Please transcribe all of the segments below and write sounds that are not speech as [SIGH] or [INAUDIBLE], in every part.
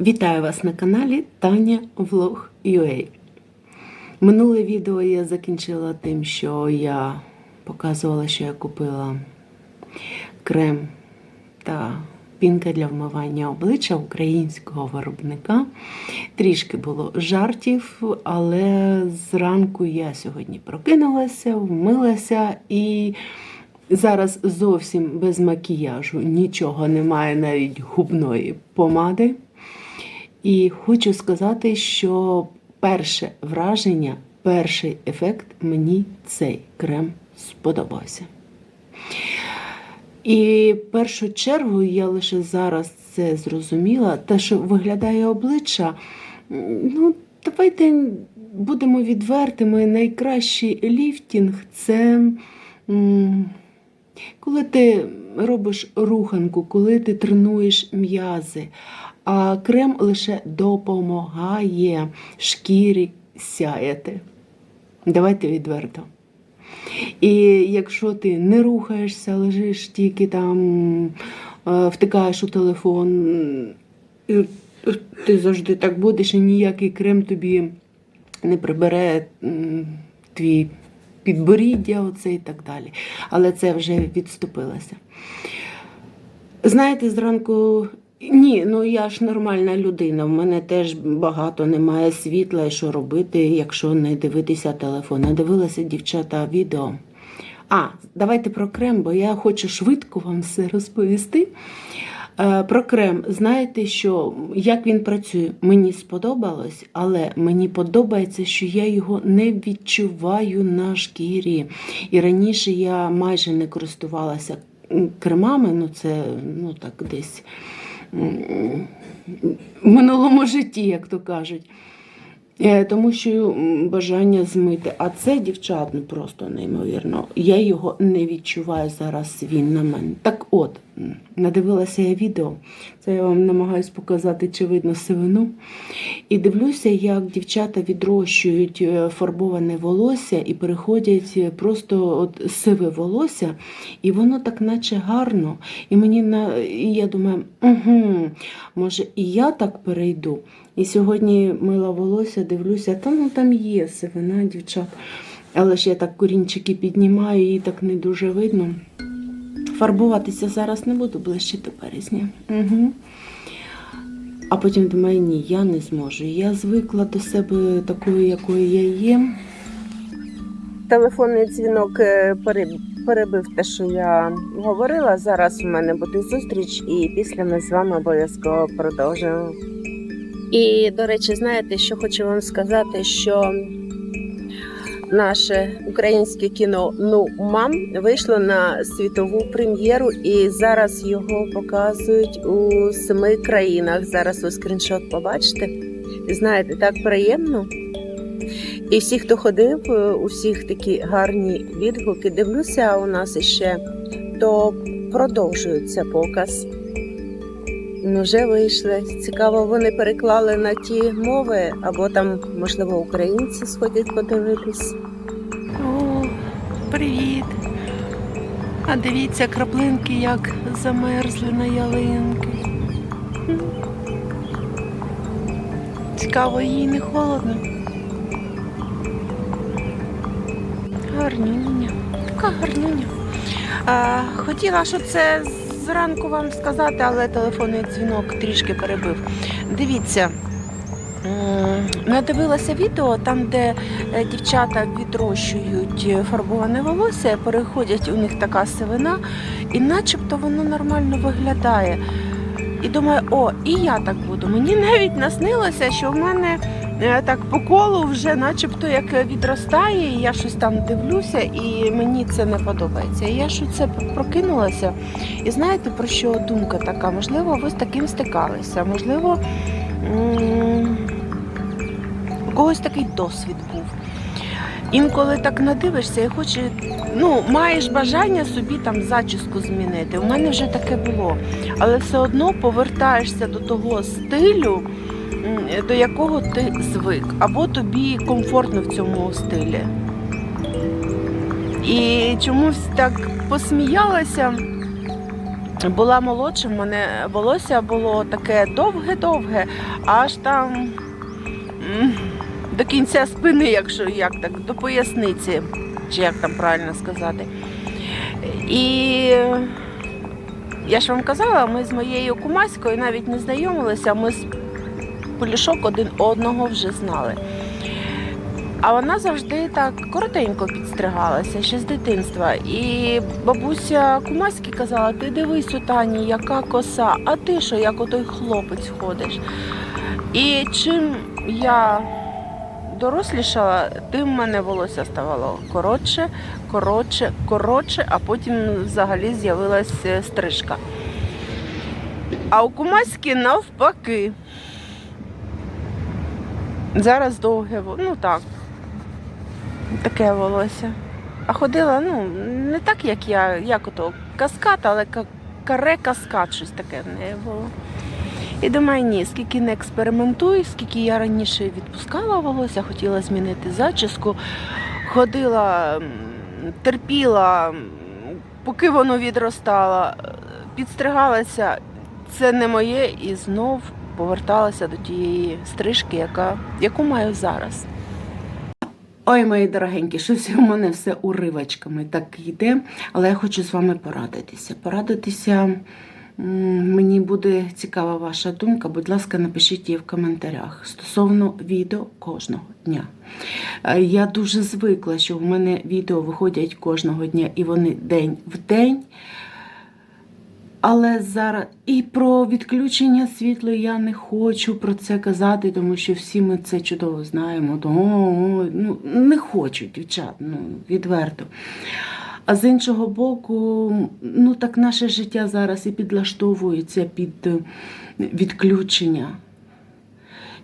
Вітаю вас на каналі Таня Влог UA. Минуле відео я закінчила тим, що я показувала, що я купила крем та пінка для вмивання обличчя українського виробника. Трішки було жартів, але зранку я сьогодні прокинулася, вмилася і. Зараз зовсім без макіяжу, нічого немає, навіть губної помади. І хочу сказати, що перше враження, перший ефект мені цей крем сподобався. І в першу чергу я лише зараз це зрозуміла, те, що виглядає обличчя, ну, давайте будемо відвертими. Найкращий ліфтінг це. коли ти робиш руханку, коли ти тренуєш м'язи, а крем лише допомагає шкірі сяяти. Давайте відверто. І якщо ти не рухаєшся, лежиш тільки там, е, втикаєш у телефон, ти завжди так будеш, і ніякий крем тобі не прибере твій підборіддя, оце і так далі. Але це вже відступилося. Знаєте, зранку. Ні, ну я ж нормальна людина. В мене теж багато немає світла, і що робити, якщо не дивитися телефон. Я дивилася дівчата відео. А, давайте про крем, бо я хочу швидко вам все розповісти. Е, Про крем, знаєте, що як він працює, мені сподобалось, але мені подобається, що я його не відчуваю на шкірі. І раніше я майже не користувалася кремами, ну це ну так десь в минулому житті, як то кажуть. Е, Тому що бажання змити. А це, дівчат, ну просто неймовірно. Я його не відчуваю зараз. Він на мене. Так от, надивилася я відео. Це я вам намагаюсь показати, чи видно сивину. І дивлюся, як дівчата відрощують е, фарбоване волосся і переходять е, просто от сиве волосся, і воно так наче гарно. І мені на і я думаю, угу, може і я так перейду. І сьогодні мила волосся, дивлюся, та ну там є сивина, дівчат. Але ж я так корінчики піднімаю, і так не дуже видно. Фарбуватися зараз не буду ближче до березня. Угу. А потім думаю, ні, я не зможу. Я звикла до себе такою, якою я є. Телефонний дзвінок е, перебив те, що я говорила. Зараз у мене буде зустріч, і після ми з вами обов'язково продовжимо. І, до речі, знаєте, що хочу вам сказати, що наше українське кіно Ну мам вийшло на світову прем'єру, і зараз його показують у семи країнах. Зараз ви скріншот побачите. Знаєте, так приємно. І всі, хто ходив, е, у всіх такі гарні відгуки. Дивлюся, у нас іще то продовжується показ. Ну, вже вийшли. Цікаво, вони переклали на ті мови, або там, можливо, українці сходять подивитись. О, привіт! А дивіться, краплинки як замерзли на ялинки. Цікаво, їй не холодно. Гарнюня, така гарнюня. А, хотіла, що це зранку вам сказати, але телефонний дзвінок трішки перебив. Дивіться, надивилася відео там, де е, дівчата відрощують е, фарбоване волосся, переходять у них така сивина, і начебто воно нормально виглядає. І думаю, о, і я так буду. Мені навіть наснилося, що в мене е, так по колу вже начебто як відростає, і я щось там дивлюся, і мені це не подобається. І я що це прокинулася. І знаєте, про що думка така? Можливо, ви з таким стикалися, можливо, у когось такий досвід був. Інколи так надивишся і хочеш, ну, маєш бажання собі там зачіску змінити. У мене вже таке було. Але все одно повертаєшся до того стилю, до якого ти звик, або тобі комфортно в цьому стилі. І чомусь так посміялася. була молодша, в мене волосся було таке довге-довге, аж там до кінця спини, якщо як так, до поясниці, чи як там правильно сказати. І я ж вам казала, ми з моєю кумаською навіть не знайомилися, ми з полішок один одного вже знали. А вона завжди так коротенько підстригалася ще з дитинства. І бабуся Кумаськи казала: ти дивись у Тані, яка коса, а ти що, як отой хлопець ходиш. І чим я дорослішала, тим в мене волосся ставало коротше, коротше, коротше, а потім взагалі з'явилась е, стрижка. А у Кумаськи навпаки. Зараз довге, ну так, таке волосся. А ходила, ну, не так, як я, як ото каскад, але ка- каре каскад, щось таке в неї було. І думаю, ні, скільки не експериментуй, скільки я раніше відпускала волосся, хотіла змінити зачіску, ходила, терпіла, поки воно відростало, підстригалася, це не моє, і знов поверталася до тієї стрижки, яка, яку маю зараз. Ой, мої дорогенькі, щось у мене все уривочками так йде, але я хочу з вами порадитися. Порадитися мені буде цікава ваша думка. Будь ласка, напишіть її в коментарях стосовно відео кожного дня. Е, Я дуже звикла, що в мене відео виходять кожного дня, і вони день в день. Але зараз і про відключення світла я не хочу про це казати, тому що всі ми це чудово знаємо. То, о, о, ну, не хочу, дівчат, ну, відверто. А з іншого боку, ну так наше життя зараз і підлаштовується під е, відключення.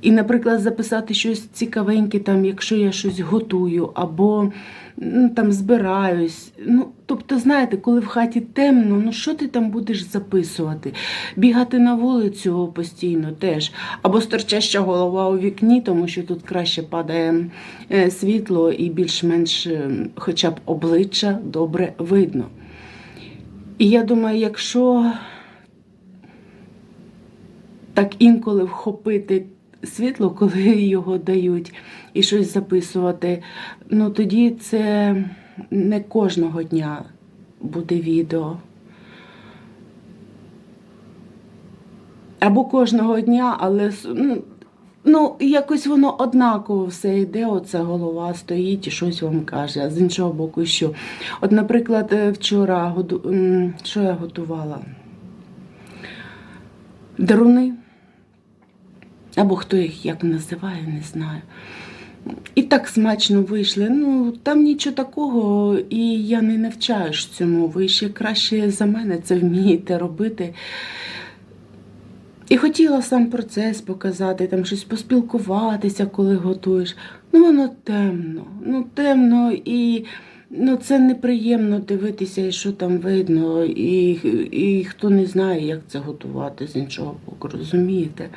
І, наприклад, записати щось цікавеньке, там, якщо я щось готую, або ну, там збираюсь. Ну, тобто, знаєте, коли в хаті темно, ну що ти там будеш записувати? Бігати на вулицю постійно теж, або сторчаща голова у вікні, тому що тут краще падає е, світло і більш-менш е, хоча б обличчя добре видно. І я думаю, якщо так інколи вхопити світло, коли його дають, і щось записувати, ну тоді це не кожного дня буде відео. Або кожного дня, але ну, ну, якось воно однаково все йде, оце голова стоїть і щось вам каже. А з іншого боку, що? От, наприклад, е, вчора що я готувала? Даруни. Або хто їх як називає, не знаю. І так смачно вийшли. Ну, там нічого такого, і я не навчаюсь цьому. Ви ще краще за мене це вмієте робити. І хотіла сам процес показати, там щось поспілкуватися, коли готуєш. Ну, воно темно. Ну, темно і ну, це неприємно дивитися, що там видно, і, і хто не знає, як це готувати з іншого боку, розумієте?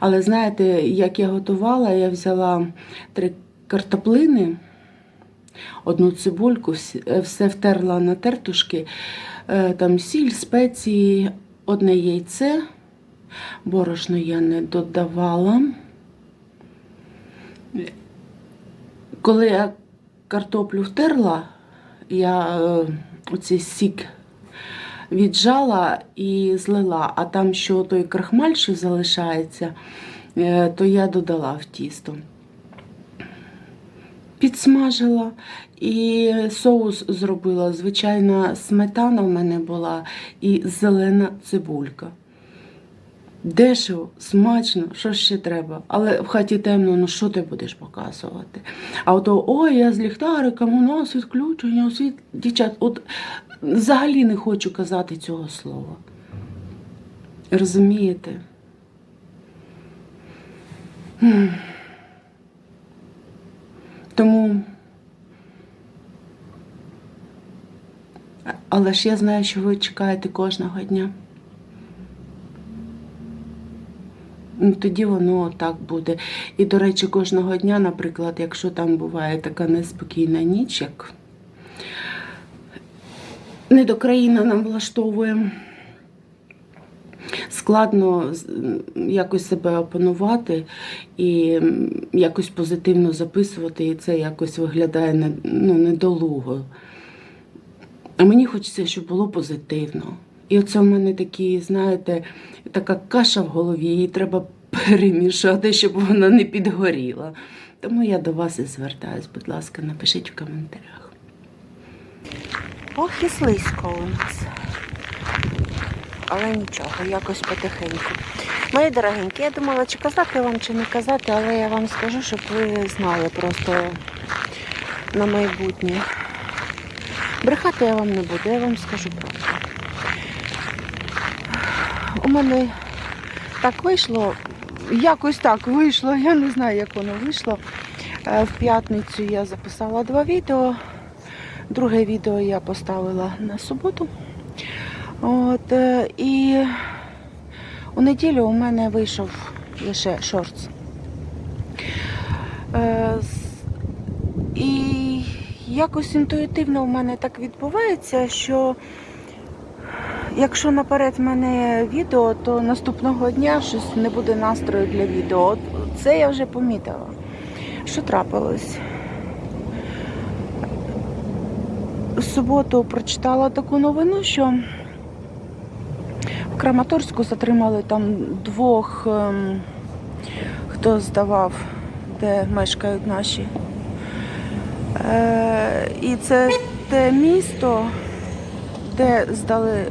Але знаєте, як я готувала, я взяла три картоплини, одну цибульку, е, все втерла на тертушки, е, там сіль, спеції, одне яйце. Борошно я не додавала. Коли я картоплю втерла, я е, оцей сік віджала і злила, а там що той крахмаль, що залишається, е, то я додала в тісто. Підсмажила і соус зробила. Звичайна сметана в мене була і зелена цибулька. Дешево, смачно, що ще треба. Але в хаті темно, ну що ти будеш показувати? А ото, ой, я з ліхтариком, у нас відключення, світ. Дівчат, от взагалі не хочу казати цього слова. Розумієте? Тому. Але ж я знаю, що ви чекаєте кожного дня. Ну, Тоді воно так буде. І, до речі, кожного дня, наприклад, якщо там буває така неспокійна ніч, як недокраїна нам влаштовує, складно якось себе опанувати і якось позитивно записувати, і це якось виглядає ну, недолуго. А мені хочеться, щоб було позитивно. І оце в мене такі, знаєте, така каша в голові, її треба перемішати, щоб вона не підгоріла. Тому я до вас і звертаюсь, будь ласка, напишіть в коментарях. Ох, і слизько у нас. Але нічого, якось потихеньку. Мої дорогенькі, я думала, чи казати вам, чи не казати, але я вам скажу, щоб ви знали просто на майбутнє. Брехати я вам не буду, я вам скажу правду. У мене так вийшло, якось так вийшло, я не знаю, як воно вийшло. Е, В п'ятницю я записала два відео. Друге відео я поставила на суботу. От, е, і у неділю у мене вийшов лише шортс. Е, І якось інтуїтивно в мене так відбувається, що якщо наперед в мене відео, то наступного дня щось не буде настрою для відео. Це я вже помітила. Що трапилось? В суботу прочитала таку новину, що в Краматорську затримали там двох, ем, хто здавав, де мешкають наші. Е, і це те місто, де здали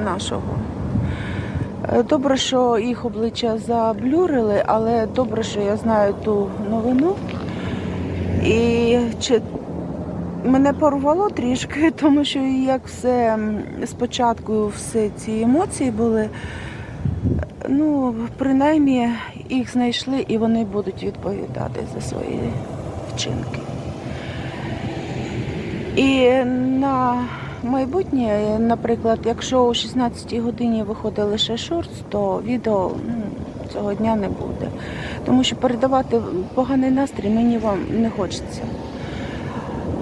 нашого. Е, Добре, що їх обличчя заблюрили, але добре, що я знаю ту новину. І чи мене порвало трішки, [LAUGHS] тому що як все спочатку всі ці емоції були. Ну, принаймні їх знайшли і вони будуть відповідати за свої вчинки. І на майбутнє, наприклад, якщо о 16 годині виходить лише шортс, то відео ну, цього дня не буде. Тому що передавати поганий настрій мені вам не хочеться.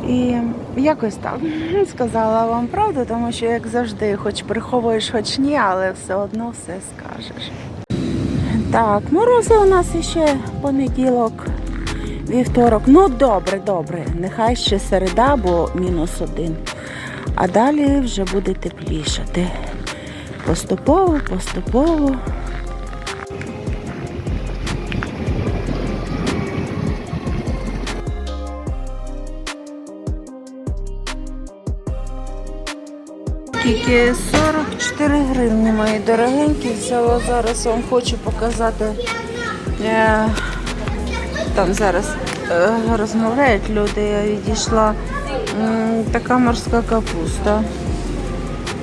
І якось так [LAUGHS] сказала вам правду, тому що, як завжди, хоч приховуєш, хоч ні, але все одно все скажеш. Так, морози у нас ще понеділок, вівторок. Ну, добре, добре. Нехай ще середа, бо мінус один. А далі вже буде теплішати. Поступово, поступово. Тільки 44 гривні, мої дорогенькі. Взяла зараз вам хочу показати. Е, там зараз е, розмовляють люди, я відійшла. М, Така морська капуста.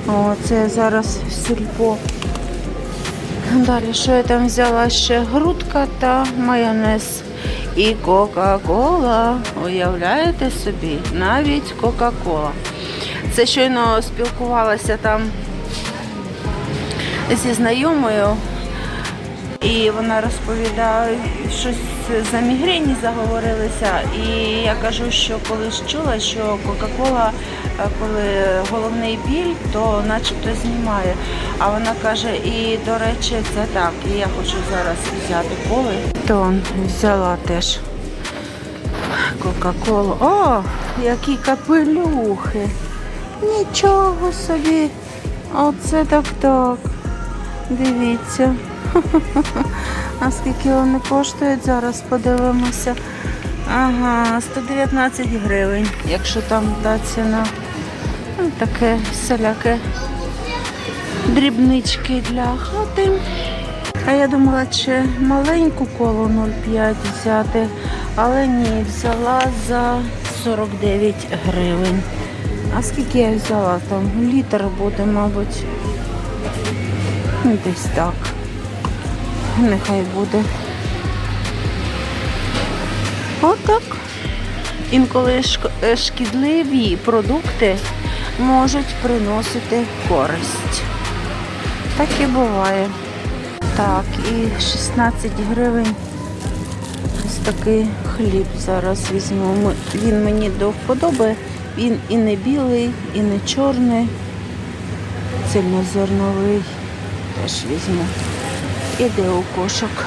О, це зараз сільпо. Далі, що я там взяла ще грудка та майонез. І Кока-Кола. Уявляєте собі? Навіть Кока-Кола. Це щойно спілкувалася там зі знайомою, і вона розповідає, щось за мігрені заговорилися. І я кажу, що колись чула, що Кока-Кола, е, коли головний біль, то начебто знімає. А вона каже, і до речі, це так. І я хочу зараз взяти коли. То взяла теж Кока-Колу. О, які капелюхи! Нічого собі. Оце так так. Дивіться. [LAUGHS] А скільки вони коштують, зараз подивимося. Ага, 119 гривень, якщо там та ціна. Ну, таке всяляке дрібнички для хати. А я думала, чи маленьку колу 0,5 взяти, але ні, взяла за 49 гривень. А скільки я взяла там? Літр буде, мабуть. Ну, Десь так. Нехай буде. Отак. Інколи е, шкідливі продукти можуть приносити користь. Так і буває. Так, і 16 гривень. Ось такий хліб зараз візьму. Він мені до вподоби. Він і не білий, і не чорний, цільнозерновий. теж візьму. Іде у кошик.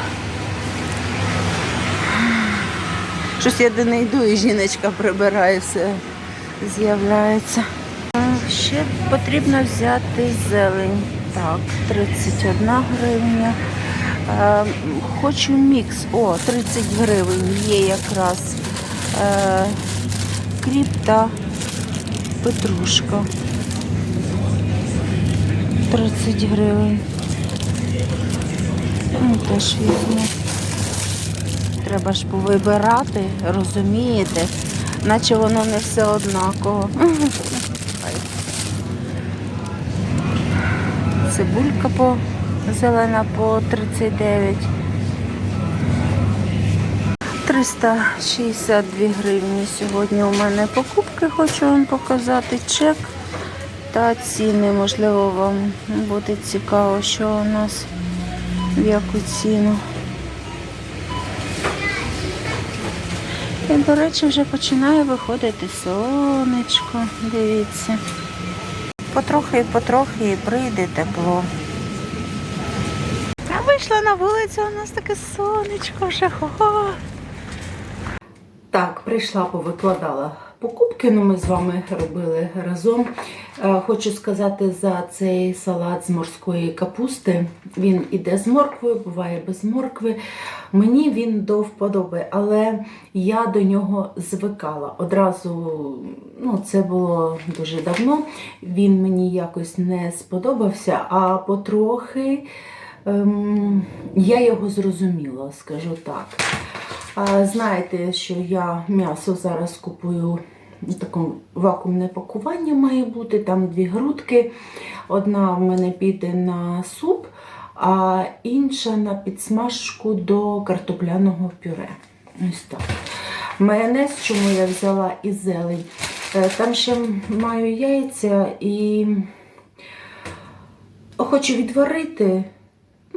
Щось я до неї йду, і жіночка прибирає, все з'являється. Ще потрібно взяти зелень. Так, 31 гривня. Хочу мікс. О, 30 гривень є якраз. Кріп та петрушка. 30 гривень. Ну, теж візьму. Треба ж повибирати, розумієте? Наче воно не все однаково. [LAUGHS] Цибулька по зелена по 39. 362 гривні сьогодні у мене покупки, хочу вам показати чек та ціни. Можливо, вам буде цікаво, що у нас в яку ціну. І, до речі, вже починає виходити сонечко. Дивіться. Потрохи, потрохи і прийде тепло. А вийшла на вулицю, у нас таке сонечко вже. Хо-хо. Так, прийшла, повикладала покупки. Ну, ми з вами робили разом. Е, Хочу сказати за цей салат з морської капусти. Він іде з морквою, буває без моркви. Мені він до вподоби, але я до нього звикала. Одразу, ну, це було дуже давно. Він мені якось не сподобався, а потрохи ем, я його зрозуміла, скажу так. Знаєте, що я м'ясо зараз купую в такому вакуумне пакування має бути, там дві грудки. Одна в мене піде на суп, а інша на підсмажку до картопляного пюре. Ось так. Майонез, чому я взяла і зелень. Е, Там ще маю яйця і хочу відварити.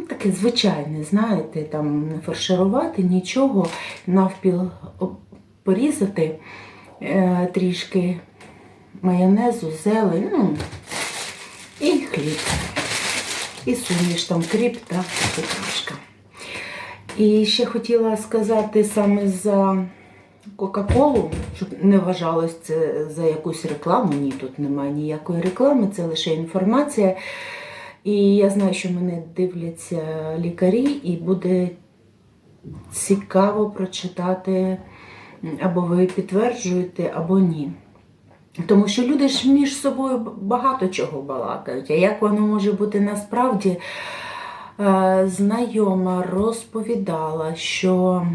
Ну, таке звичайне, знаєте, там не фарширувати нічого, навпіл порізати е, трішки майонезу, зелень, ну, і хліб. І суміш там кріп та петрушка. І ще хотіла сказати саме за Кока-Колу, щоб не вважалось це за якусь рекламу. Ні, тут немає ніякої реклами, це лише інформація. І я знаю, що мене дивляться лікарі, і буде цікаво прочитати, або ви підтверджуєте, або ні. Тому що люди ж між собою багато чого балакають. А як воно може бути насправді? Е, Знайома розповідала, що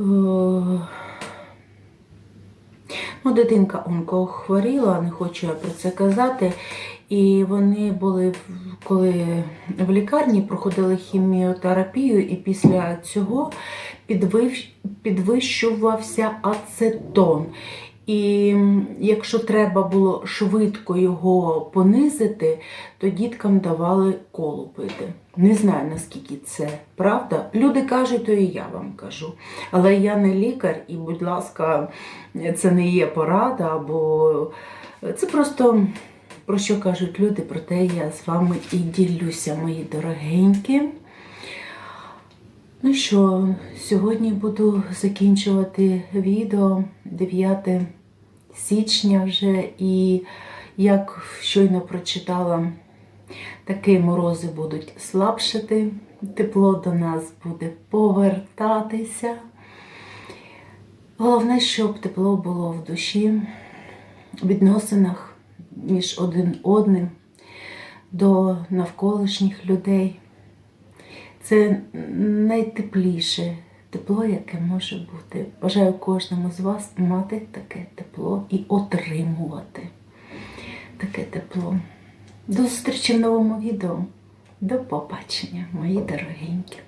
е, Ну, дитинка онкохворіла, не хочу я про це казати. І вони були, коли в лікарні проходили хіміотерапію, і після цього підвищувався ацетон. І якщо треба було швидко його понизити, то діткам давали колу пити. Не знаю, наскільки це правда. Люди кажуть, то і я вам кажу. Але я не лікар, і, будь ласка, це не є порада, або це просто про що кажуть люди, про те я з вами і ділюся, мої дорогенькі. Ну що, сьогодні буду закінчувати відео 9 січня вже, і як щойно прочитала, такі морози будуть слабшати, тепло до нас буде повертатися. Головне, щоб тепло було в душі, в відносинах між один одним до навколишніх людей. Це найтепліше тепло, яке може бути. Бажаю кожному з вас мати таке тепло і отримувати таке тепло. До зустрічі в новому відео. До побачення, мої дорогенькі.